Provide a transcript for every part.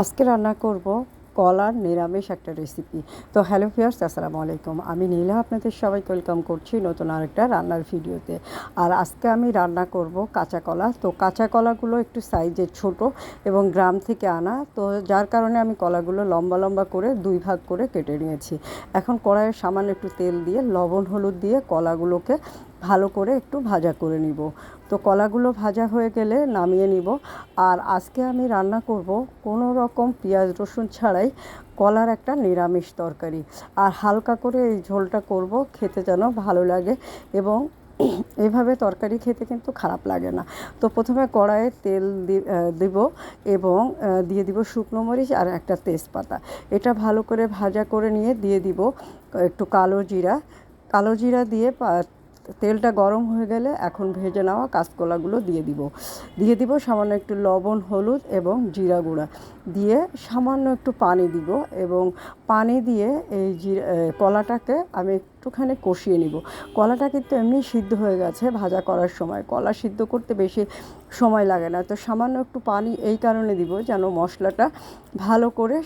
আজকে রান্না করব কলার নিরামিষ একটা রেসিপি তো হ্যালো ফিয়ার্স আসসালামু আলাইকুম। আমি নীলা, আপনাদের সবাইকে ওয়েলকাম করছি নতুন আরেকটা রান্নার ভিডিওতে। আর আজকে আমি রান্না করব কাঁচা কলা। তো কাঁচা কলাগুলো একটু সাইজে ছোট এবং গ্রাম থেকে আনা। তো যার কারণে আমি কলাগুলো লম্বা লম্বা করে দুই ভাগ করে কেটে নিয়েছি। এখন কড়াইয়ে সামান্য একটু তেল দিয়ে লবণ, হলুদ দিয়ে কলাগুলোকে ভালো করে একটু ভাজা করে নিব। তো কলাগুলো ভাজা হয়ে গেলে নামিয়ে নিব। আর আজকে আমি রান্না করব কোনো রকম পেঁয়াজ রসুন ছাড়াই কলার একটা নিরামিষ তরকারি। আর হালকা করে এই ঝোলটা করব, খেতে যেন ভালো লাগে এবং এভাবে তরকারি খেতে কিন্তু খারাপ লাগে না। তো প্রথমে কড়াইয়ে তেল দিব এবং দিয়ে দিব শুকনো মরিচ আর একটা তেজপাতা। এটা ভালো করে ভাজা করে নিয়ে দিয়ে দিব একটু কালো জিরা। কালো জিরা দিয়ে তেলটা গরম হয়ে গেলে এখন ভেজে নেওয়া কাঁচকলাগুলো দিয়ে দিব। দিয়ে দিব সামান্য একটু লবণ, হলুদ এবং জিরা গুঁড়া। দিয়ে সামান্য একটু পানি দিব এবং পানি দিয়ে এই জিরা কলাটাকে আমি একটুখানি কষিয়ে নিব। কলাটা কিন্তু এমনি সিদ্ধ হয়ে গেছে ভাজা করার সময়। কলা সিদ্ধ করতে বেশি সময় লাগে না। তো সামান্য একটু পানি এই কারণে দিব যেন মশলাটা ভালো করে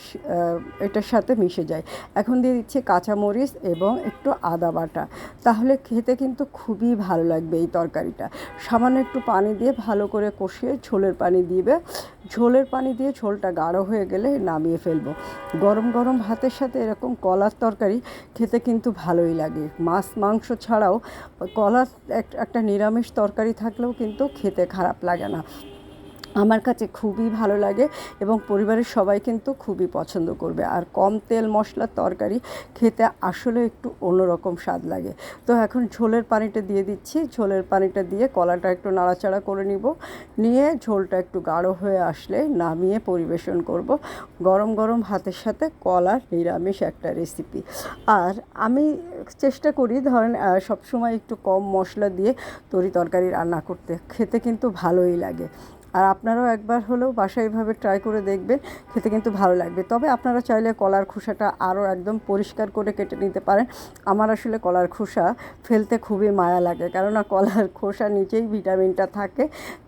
এটার সাথে মিশে যায়। এখন দিয়ে দিচ্ছি কাঁচামরিচ এবং একটু আদা বাটা। তাহলে খেতে কিন্তু খুবই ভালো লাগবে এই তরকারিটা। সামান্য একটু পানি দিয়ে ভালো করে কষিয়ে ঝোলের পানি দিবে। ঝোলের পানি দিয়ে ঝোলটা গাঢ় হয়ে গেলে নামিয়ে ফেলব। গরম গরম ভাতের সাথে এরকম কলার তরকারি খেতে কিন্তু ভালোই লাগে মাছ মাংস ছাড়াও কলার একটা নিরামিষ তরকারি থাকলেও কিন্তু খেতে খারাপ লাগে না। আমার কাছে খুবই ভালো লাগে এবং পরিবারের সবাই কিন্তু খুবই পছন্দ করবে। আর কম তেল মশলার তরকারি খেতে আসলে একটু অন্যরকম স্বাদ লাগে। তো এখন ঝোলের পানিটা দিয়ে দিচ্ছি। ঝোলের পানিটা দিয়ে কলাটা একটু নাড়াচাড়া করে নিব। নিয়ে ঝোলটা একটু গাঢ় হয়ে আসলে নামিয়ে পরিবেশন করব। গরম গরম হাতের সাথে কলার নিরামিষ একটা রেসিপি আর আমি চেষ্টা করি ধরেন সবসময় একটু কম মশলা দিয়ে তরি তরকারি রান্না করতে। খেতে কিন্তু ভালোই লাগে। আর আপনারাও একবার হলেও বাসায় এভাবে ট্রাই করে দেখবেন, খেতে কিন্তু ভালো লাগবে। তবে আপনারা চাইলে কলার খোসাটা আরও একদম পরিষ্কার করে কেটে নিতে পারেন। আমার আসলে কলার খোসা ফেলতে খুবই মায়া লাগে, কেননা কলার খোসা নিচেই ভিটামিনটা থাকে,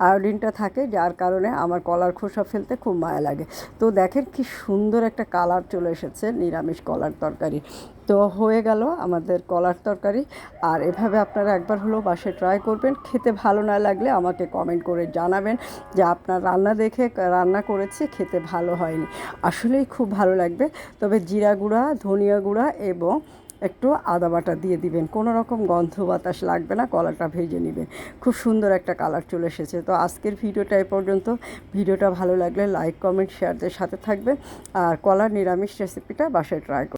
আয়োডিনটা থাকে, যার কারণে আমার কলার খোসা ফেলতে খুব মায়া লাগে। তো দেখেন কি সুন্দর একটা কালার চলে এসেছে নিরামিষ কলার তরকারি। তো হয়ে গেল আমাদের কলার তরকারি। আর এভাবে আপনারা একবার হলেও বাসে ট্রাই করবেন। খেতে ভালো না লাগলে আমাকে কমেন্ট করে জানাবেন যে আপনার রান্না দেখে রান্না করেছি, খেতে ভালো হয়নি। আসলেই খুব ভালো লাগবে। তবে জিরা গুঁড়া, ধনিয়া গুঁড়া এবং একটু আদা বাটা দিয়ে দিবেন। কোনো রকম গন্ধ বাতাস লাগবে না, কলাটা ভেজে নেবেন। খুব সুন্দর একটা কালার চলে এসেছে। তো আজকের ভিডিওটা এ পর্যন্ত। ভিডিওটা ভালো লাগলে লাইক কমেন্ট শেয়ারদের সাথে থাকবে আর কলার নিরামিষ রেসিপিটা বাসায় ট্রাই